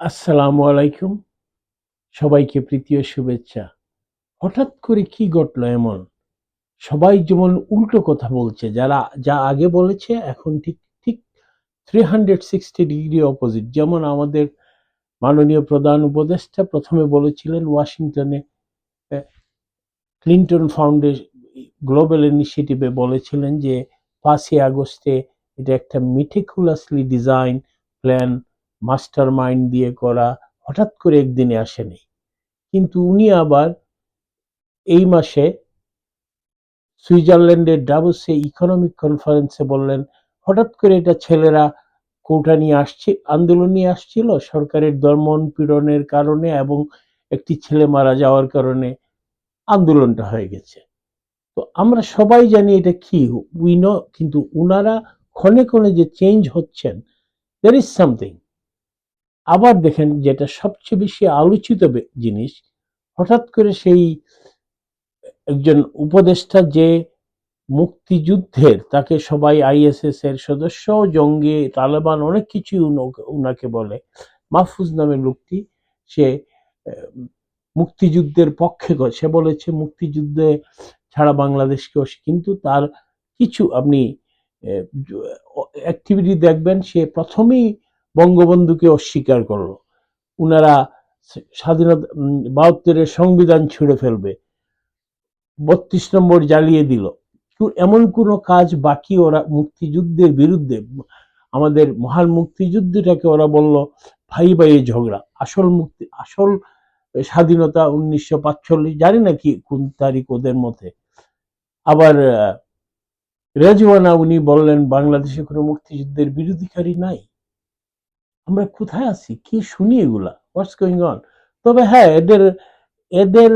আসসালামু আলাইকুম। সবাইকে প্রীতি ও শুভেচ্ছা। হঠাৎ করে কি ঘটলো এমন? সবাই যেমন উল্টো কথা বলছে, যারা, যা আগে বলেছে এখন ঠিক ঠিক three hundred sixty degree opposite যেমন আমাদের মাননীয় প্রধান উপদেষ্টা প্রথমে বলেছিলেন ওয়াশিংটনে ক্লিন্টন ফাউন্ডেশন গ্লোবাল ইনিশিয়েটিভে বলেছিলেন যে পাঁচই আগস্টে এটা একটা meticulously design plan mastermind দিয়ে করা, হঠাৎ করে একদিনে আসেনি। কিন্তু উনি আবার এই মাসে সুইজারল্যান্ডের ডাবসে ইকোনমিক কনফারেন্সে বললেন, হঠাৎ করে এটা ছেলেরা কোটা নিয়ে আসছে, আন্দোলন নিয়ে আসছিল, সরকারের দমন পীড়নের কারণে এবং একটি ছেলে মারা যাওয়ার কারণে আন্দোলনটা হয়ে গেছে। তো আমরা সবাই জানি এটা কি উই নো কিন্তু উনারা ক্ষণে ক্ষণে যে চেঞ্জ হচ্ছেন দের ইজ সামথিং আবার দেখেন যেটা সবচেয়ে বেশি আলোচিত জিনিস, হঠাৎ করে সেই একজন উপদেষ্টা যে মুক্তিযুদ্ধের, তাকে সবাই আইএসএস এর সদস্য, জঙ্গি, তালেবান অনেক কিছু উনাকে বলে, মাহফুজ নামের লোকটি, সে মুক্তিযুদ্ধের পক্ষে সে বলেছে মুক্তিযুদ্ধে ছাড়া বাংলাদেশকে অস- কিন্তু তার কিছু আপনি অ্যাক্টিভিটি দেখবেন, সে প্রথমেই বঙ্গবন্ধুকে অস্বীকার করল। উনারা স্বাধীনতা বাহাত্তরের সংবিধান ছুঁড়ে ফেলবে। বত্রিশ নম্বর জ্বালিয়ে দিল। এমন কোনো কাজ বাকি ওরা মুক্তিযুদ্ধের বিরুদ্ধে, আমাদের মহান মুক্তিযুদ্ধটাকে ওরা বলল ভাই ভাইয়ে ঝগড়া। আসল মুক্তি, আসল স্বাধীনতা উনিশশো পাঁচচল্লিশ, জানি না কি, কোন তারিখ ওদের মধ্যে। আবার রেজওয়ানা উনি বললেন, বাংলাদেশে কোনো মুক্তিযুদ্ধের বিরোধীকারী নাই। আমরা কোথায় আছি? কি শুনি এগুলা? হোয়াটস গোয়িং অন তবে হ্যাঁ এদের এদের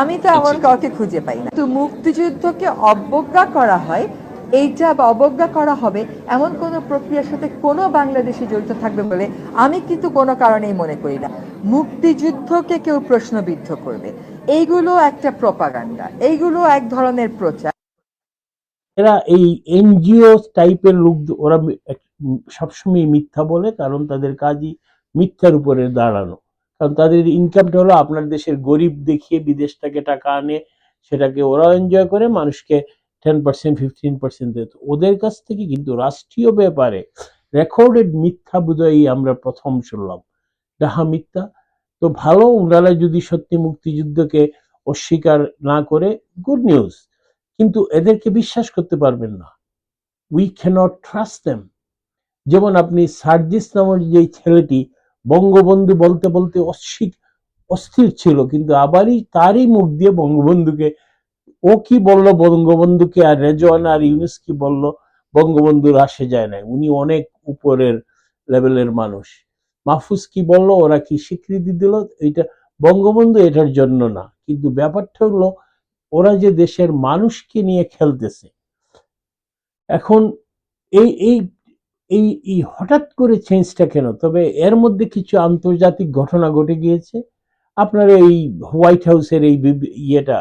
আমি তো এমন কাউকে খুঁজে পাই না। তো মুক্তিযুদ্ধকে অবজ্ঞা করা হয় এইটা বা অবজ্ঞা করা হবে এমন কোন প্রক্রিয়ার সাথে কোনো বাংলাদেশি জড়িত থাকবে বলে আমি কিন্তু কোনো কারণেই মনে করি না। মুক্তিযুদ্ধকে কেউ প্রশ্নবিদ্ধ করবে। এইগুলো একটা প্রপাগান্ডা এইগুলো এক ধরনের প্রচার। এরা এই এনজিও টাইপের লোক ওরা সবসময় মিথ্যা বলে, কারণ তাদের কাজই মিথ্যার উপরে দাঁড়ানো। কারণ তাদের ইনকামটা হলো আপনার দেশের গরিব দেখিয়ে বিদেশ থেকে টাকা আনে, সেটাকে ওরা এনজয় করে, মানুষকে টেন পার্সেন্ট ফিফটিন পার্সেন্ট দেয়। ওদের কাছ থেকে কিন্তু রাষ্ট্রীয় ব্যাপারে রেকর্ডেড মিথ্যা বোধহয় আমরা প্রথম শুনলাম। ডাহা মিথ্যা। তো ভালো, ওনারা যদি সত্যি মুক্তিযুদ্ধকে অস্বীকার না করে গুড নিউজ কিন্তু এদেরকে বিশ্বাস করতে পারবেন না। উই ক্যানট ট্রাস্ট দেম যেমন আপনি সার্জিস নামের যে ছেলেটি বঙ্গবন্ধু বলতে বলতে অস্বীক অস্থির ছিল, কিন্তু আবারই তারই মুখ দিয়ে বঙ্গবন্ধুকে, ও কি বলল বঙ্গবন্ধুকে আর রেজওয়ান আর ইউনুস কি বলল, বঙ্গবন্ধুর আসে যায় না উনি অনেক উপরের লেভেলের মানুষ। মাহফুজ কি বলল, ওরা কি স্বীকৃতি দিল? এটা বঙ্গবন্ধু এটার জন্য না। কিন্তু ব্যাপারটা হলো ওরা যে দেশের মানুষকে নিয়ে খেলতেছে। এখন এই এই এই এই হঠাৎ করে চেঞ্জটা কেন? তবে এর মধ্যে কিছু আন্তর্জাতিক ঘটনা ঘটে গিয়েছে। আপনার এই হোয়াইট হাউসের এই ইয়েটা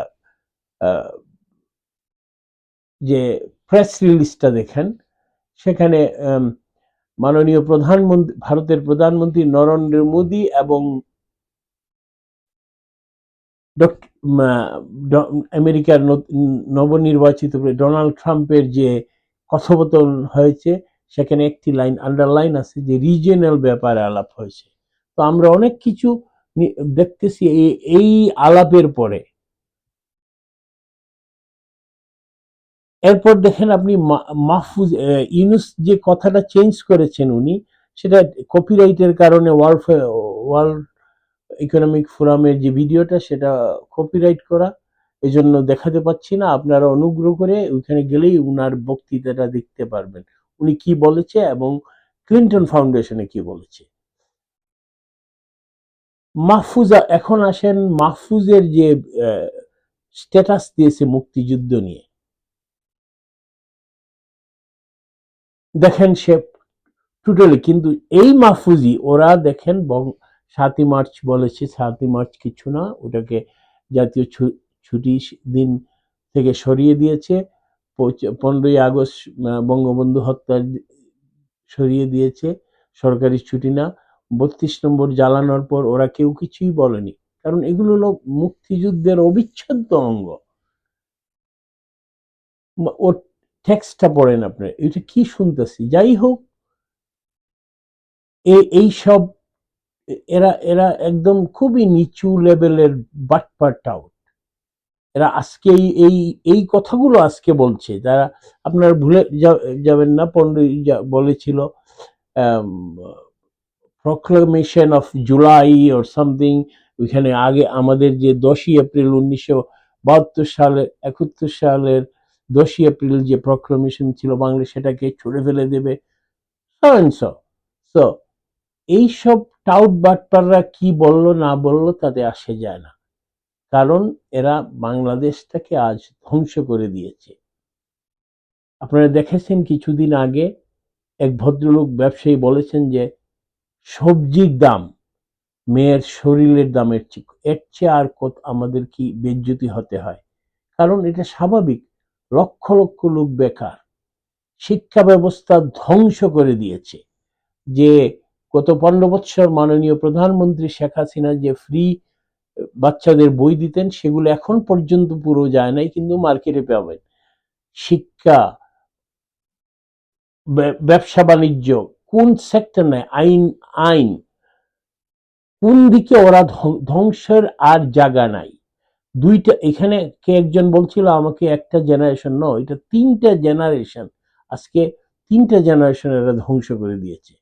যে প্রেস রিলিজটা দেখেন, সেখানে মাননীয় প্রধানমন্ত্রী, ভারতের প্রধানমন্ত্রী নরেন্দ্র মোদী এবং আমেরিকার নবনির্বাচিত ডোনাল্ড ট্রাম্পের যে কথোপকথন হয়েছে, সেখানে একটি লাইন, আন্ডারলাইন আছে যে রিজিয়নাল ব্যাপারে আলাপ হয়েছে। তো আমরা অনেক কিছু দেখতেছি এই আলাপের পরে। এরপর দেখেন আপনি মাহফুজ ইউনুস যে কথাটা চেঞ্জ করেছেন উনি, সেটা কপিরাইটের কারণে ওয়ার্ল্ড ওয়ার্ল্ড ইকোনমিক ফোরামের যে ভিডিওটা সেটা কপিরাইট করা। এই জন্য দেখাতে পাচ্ছি না। আপনারা অনুগ্রহ করে ওইখানে গেলেই উনার বক্তৃতাটা দেখতে পারবেন। উনি কি বলেছে এবং ক্লিন্টন ফাউন্ডেশনে কি বলেছে? মাহফুজা, এখন আসেন মাহফুজের যে স্ট্যাটাস দিয়েছে মুক্তিযুদ্ধ নিয়ে। দেখেন সে টোটালি কিন্তু এই মাহফুজি, ওরা দেখেন সাতই মার্চ বলেছে, সাতই মার্চ কিছু না, ওটাকে জাতীয় ছুটি দিন থেকে সরিয়ে দিয়েছে। পনেরোই আগস্ট বঙ্গবন্ধু হত্যার সরিয়ে দিয়েছে, সরকারি ছুটি না। বত্রিশ নম্বর জ্বালানোর পর ওরা কেউ কিছুই বলেনি, কারণ এগুলো হলো মুক্তিযুদ্ধের অবিচ্ছেদ্য অঙ্গ। ওর টেক্সটটা পড়েন আপনি, এটা কি শুনতেছি? যাই হোক এই সব এরা এরা একদম খুবই নিচু লেভেলের বাটপাট আউট এরা আজকে এই এই কথাগুলো আজকে বলছে। যারা আপনার ভুলে যাবেন না, পণ্ডিত যা- বলেছিল proclamation of July or something ওইখানে আগে আমাদের যে দশই এপ্রিল উনিশশো বাহাত্তর সালের একাত্তর সালের দশই এপ্রিল যে প্রক্লামেশন ছিল বাংলা সেটাকে ছুড়ে ফেলে দেবে। সো এইসব টাউট বাটপাররা কি বলল না বলল তাতে আসে যায় না। কারণ এরা বাংলাদেশটাকে আজ ধ্বংস করে দিয়েছে। আপনারা দেখেছেন কিছুদিন আগে এক ভদ্রলোক ব্যবসায়ী বলেছেন যে, সবজির দাম মেয়ের শরীরের দামের চেয়ে, এর চেয়ে আর কত আমাদের কি বেজ্জতি হতে হয়? কারণ এটা স্বাভাবিক, লক্ষ লক্ষ লোক বেকার। শিক্ষা ব্যবস্থা ধ্বংস করে দিয়েছে। যে গত পনেরো বৎসর মাননীয় প্রধানমন্ত্রী শেখ হাসিনা যে ফ্রি বাচ্চাদের বই দিতেন, সেগুলো এখন পর্যন্ত পুরো যায় নাই, কিন্তু মার্কেটে পাবেন। শিক্ষা ব্যবসা বাণিজ্য, কোন সেক্টর নেয় আইন আইন, কোন দিকে ওরা ধ্বং- ধ্বংসের আর জায়গা নাই। দুইটা, এখানে কে একজন বলছিল, আমাকে একটা জেনারেশন নয় এটা তিনটা জেনারেশন আজকে তিনটা জেনারেশন এরা ধ্বংস করে দিয়েছে।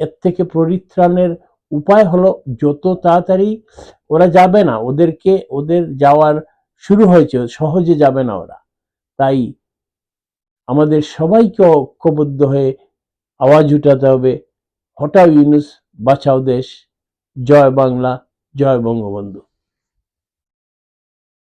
এর থেকে পরিত্রাণের উপায় হলো যত তাড়াতাড়ি ওরা যাবে না, ওদেরকে, ওদের যাওয়ার শুরু হয়েছে, সহজে যাবে না ওরা। তাই আমাদের সবাইকে ঐক্যবদ্ধ হয়ে আওয়াজ উঠাতে হবে, হটাও ইউনুস, বাঁচাও দেশ, জয় বাংলা, জয় বঙ্গবন্ধু।